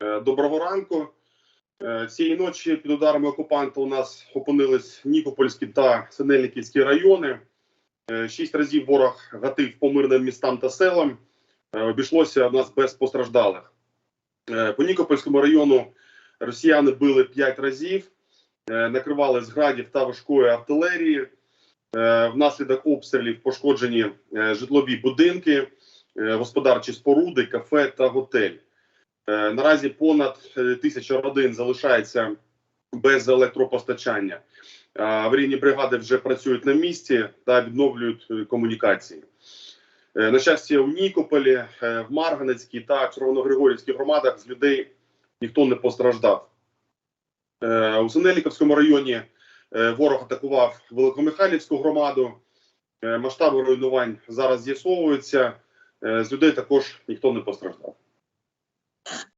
Е, Доброго ранку. Е, Цієї ночі під ударами окупанта у нас опинились Нікопольські та Синельниківські райони. Е, Шість разів ворог гатив по мирним містам та селам. Обійшлося в нас без постраждалих. По Нікопольському району росіяни били п'ять разів, накривали з градів та важкої артилерії. Внаслідок обстрілів пошкоджені житлові будинки, господарчі споруди, кафе та готель. Е, Наразі понад е, тисяча родин залишається без електропостачання. Аварійні бригади вже працюють на місці та відновлюють е, комунікації. На щастя, у Нікополі, в Марганецькій та Червоногригорівській громадах з людей ніхто не постраждав. У Синельниковському районі ворог атакував Великомихайлівську громаду. Масштаби руйнувань зараз з'ясовуються. З людей також ніхто не постраждав.